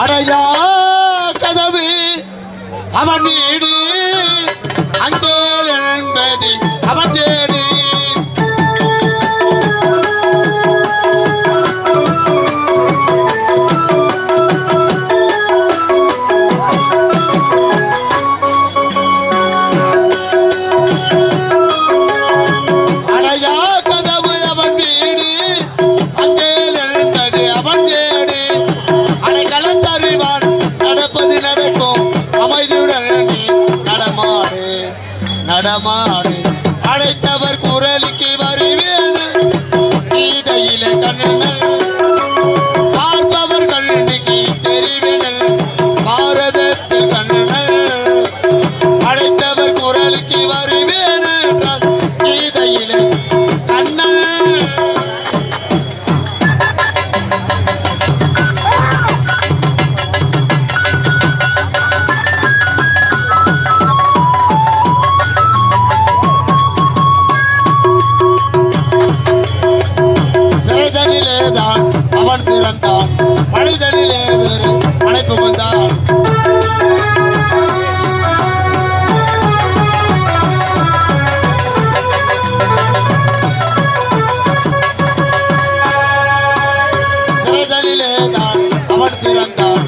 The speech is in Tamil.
அடையா கதவு அவன் நீடு நடமாடு. அழைத்தவர் குறை ஒருவன் பிறந்தான். மனிதனிலே வேறு அழைப்பு வந்தான். சிறைதலிலே தான் அவன் பிறந்தான்.